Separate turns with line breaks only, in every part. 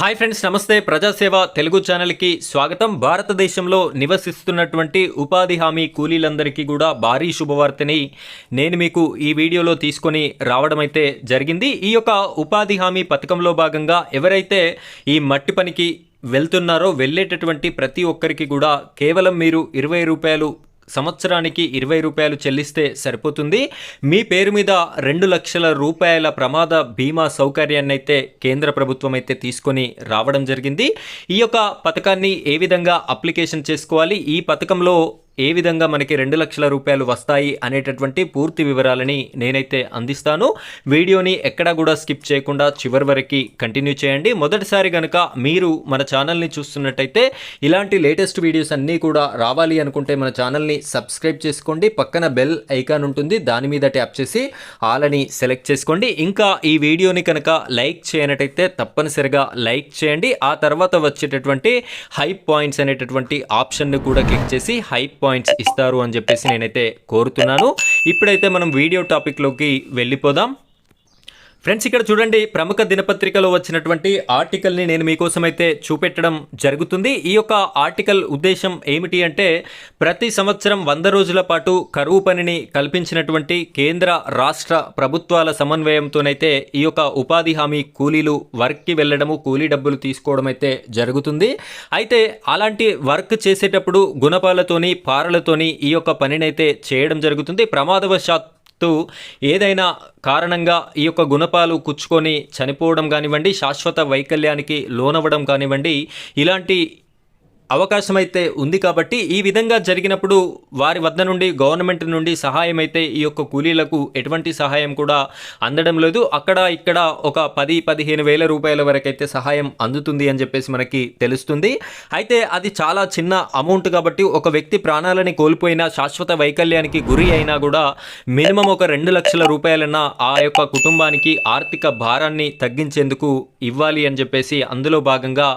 Hi friends నమస్తే. ప్రజాసేవ తెలుగు ఛానల్కి స్వాగతం. భారతదేశంలో నివసిస్తున్నటువంటి ఉపాధి హామీ కూలీలందరికీ కూడా భారీ శుభవార్తని నేను మీకు ఈ వీడియోలో తీసుకొని రావడం అయితే జరిగింది. ఈ యొక్క ఉపాధి హామీ పథకంలో భాగంగా ఎవరైతే ఈ మట్టి పనికి వెళ్తున్నారో వెళ్ళేటటువంటి ప్రతి ఒక్కరికి కూడా కేవలం మీరు ఇరవై రూపాయలు సంవత్సరానికి ఇరవై రూపాయలు చెల్లిస్తే సరిపోతుంది. మీ పేరు మీద రెండు లక్షల రూపాయల ప్రమాద బీమా సౌకర్యాన్ని అయితే కేంద్ర ప్రభుత్వం అయితే తీసుకొని రావడం జరిగింది. ఈ యొక్క పథకాన్ని ఏ విధంగా అప్లికేషన్ చేసుకోవాలి? ఈ పథకంలో ఏ విధంగా మనకి రెండు లక్షల రూపాయలు వస్తాయి అనేటటువంటి పూర్తి వివరాలని నేనైతే అందిస్తాను. వీడియోని ఎక్కడా కూడా స్కిప్ చేయకుండా చివరి వరకు కంటిన్యూ చేయండి. మొదటిసారి కనుక మీరు మన ఛానల్ని చూస్తున్నట్టయితే ఇలాంటి లేటెస్ట్ వీడియోస్ అన్నీ కూడా రావాలి అనుకుంటే మన ఛానల్ని సబ్స్క్రైబ్ చేసుకోండి. పక్కన బెల్ ఐకాన్ ఉంటుంది దాని మీద ట్యాప్ చేసి ఆల్ అని సెలెక్ట్ చేసుకోండి. ఇంకా ఈ వీడియోని కనుక లైక్ చేయనట్టయితే తప్పనిసరిగా లైక్ చేయండి. ఆ తర్వాత వచ్చేటటువంటి హైప్ పాయింట్స్ అనేటటువంటి ఆప్షన్ను కూడా క్లిక్ చేసి హైప్ పాయింట్స్ ఇస్తారు అని చెప్పేసి నేనైతే కోరుతున్నాను. ఇప్పుడైతే మనం వీడియో టాపిక్లోకి వెళ్ళిపోదాం. ఫ్రెండ్స్ ఇక్కడ చూడండి ప్రముఖ దినపత్రికలో వచ్చినటువంటి ఆర్టికల్ని నేను మీకోసం అయితే చూపెట్టడం జరుగుతుంది. ఈ యొక్క ఆర్టికల్ ఉద్దేశం ఏమిటి అంటే ప్రతి సంవత్సరం వంద రోజుల పాటు కరువు పనిని కల్పించినటువంటి కేంద్ర రాష్ట్ర ప్రభుత్వాల సమన్వయంతోనైతే ఈ యొక్క ఉపాధి హామీ కూలీలు వర్క్కి వెళ్ళడము కూలీ డబ్బులు తీసుకోవడం అయితే జరుగుతుంది. అయితే అలాంటి వర్క్ చేసేటప్పుడు గుణపాలతోని పారలతోని ఈ యొక్క పనినైతే చేయడం జరుగుతుంది. ప్రమాదవశాత్ తో ఏదైనా కారణంగా ఈ యొక్క గుణపాలు కుచ్చుకొని చనిపోవడం కానివ్వండి శాశ్వత వైకల్యానికి లోనవ్వడం కానివ్వండి ఇలాంటి అవకాశం అయితే ఉంది కాబట్టి ఈ విధంగా జరిగినప్పుడు వారి వద్ద నుండి గవర్నమెంట్ నుండి సహాయం అయితే ఈ యొక్క కూలీలకు ఎటువంటి సహాయం కూడా అందడం లేదు. అక్కడ ఇక్కడ ఒక పది పదిహేను వేల రూపాయల వరకైతే సహాయం అందుతుంది అని చెప్పేసి మనకి తెలుస్తుంది. అయితే అది చాలా చిన్న అమౌంట్ కాబట్టి ఒక వ్యక్తి ప్రాణాలని కోల్పోయినా శాశ్వత వైకల్యానికి గురి అయినా కూడా మినిమం ఒక రెండు లక్షల రూపాయలన్న ఆ యొక్క కుటుంబానికి ఆర్థిక భారాన్ని తగ్గించేందుకు ఇవ్వాలి అని చెప్పేసి అందులో భాగంగా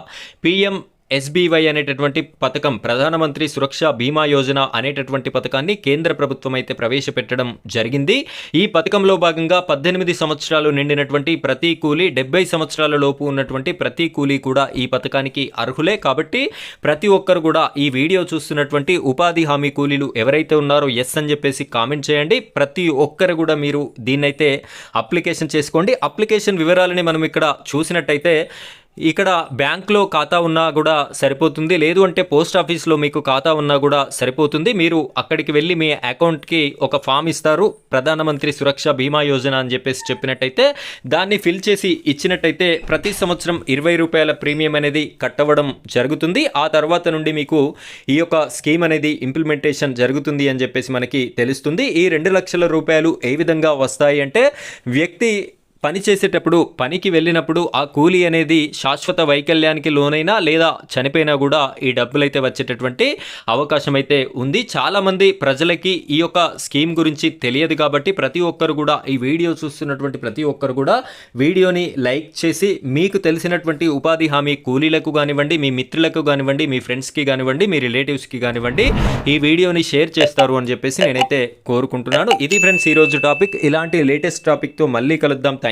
పిఎం ఎస్బీవై అనేటటువంటి పథకం ప్రధానమంత్రి సురక్ష బీమా యోజన అనేటటువంటి పథకాన్ని కేంద్ర ప్రభుత్వం అయితే ప్రవేశపెట్టడం జరిగింది. ఈ పథకంలో భాగంగా పద్దెనిమిది సంవత్సరాలు నిండినటువంటి ప్రతి కూలీ డెబ్బై సంవత్సరాల లోపు ఉన్నటువంటి ప్రతి కూలీ కూడా ఈ పథకానికి అర్హులే. కాబట్టి ప్రతి ఒక్కరు కూడా ఈ వీడియో చూస్తున్నటువంటి ఉపాధి హామీ కూలీలు ఎవరైతే ఉన్నారో ఎస్ అని చెప్పేసి కామెంట్ చేయండి. ప్రతి ఒక్కరు కూడా మీరు దీన్నైతే అప్లికేషన్ చేసుకోండి. అప్లికేషన్ వివరాలని మనం ఇక్కడ చూసినట్టయితే ఇక్కడ బ్యాంక్లో ఖాతా ఉన్నా కూడా సరిపోతుంది. లేదు అంటే పోస్ట్ ఆఫీస్లో మీకు ఖాతా ఉన్నా కూడా సరిపోతుంది. మీరు అక్కడికి వెళ్ళి మీ అకౌంట్కి ఒక ఫామ్ ఇస్తారు. ప్రధానమంత్రి సురక్ష బీమా యోజన అని చెప్పేసి చెప్పినట్టయితే దాన్ని ఫిల్ చేసి ఇచ్చినట్టయితే ప్రతి సంవత్సరం ఇరవై రూపాయల ప్రీమియం అనేది కట్టవడం జరుగుతుంది. ఆ తర్వాత నుండి మీకు ఈ యొక్క స్కీమ్ అనేది ఇంప్లిమెంటేషన్ జరుగుతుంది అని చెప్పేసి మనకి తెలుస్తుంది. ఈ రెండు లక్షల రూపాయలు ఏ విధంగా వస్తాయి అంటే వ్యక్తి పని చేసేటప్పుడు పనికి వెళ్ళినప్పుడు ఆ కూలీ అనేది శాశ్వత వైకల్యానికి లోనైనా లేదా చనిపోయినా కూడా ఈ డబ్బులైతే వచ్చేటటువంటి అవకాశం అయితే ఉంది. చాలామంది ప్రజలకి ఈ యొక్క స్కీమ్ గురించి తెలియదు కాబట్టి ప్రతి ఒక్కరు కూడా ఈ వీడియో చూస్తున్నటువంటి ప్రతి ఒక్కరు కూడా వీడియోని లైక్ చేసి మీకు తెలిసినటువంటి ఉపాధి హామీ కూలీలకు కానివ్వండి మీ మిత్రులకు కానివ్వండి మీ ఫ్రెండ్స్కి కానివ్వండి మీ రిలేటివ్స్కి కానివ్వండి ఈ వీడియోని షేర్ చేస్తారు అని చెప్పేసి నేనైతే కోరుకుంటున్నాను. ఇది ఫ్రెండ్స్ ఈరోజు టాపిక్. ఇలాంటి లేటెస్ట్ టాపిక్తో మళ్ళీ కలుద్దాం. Thank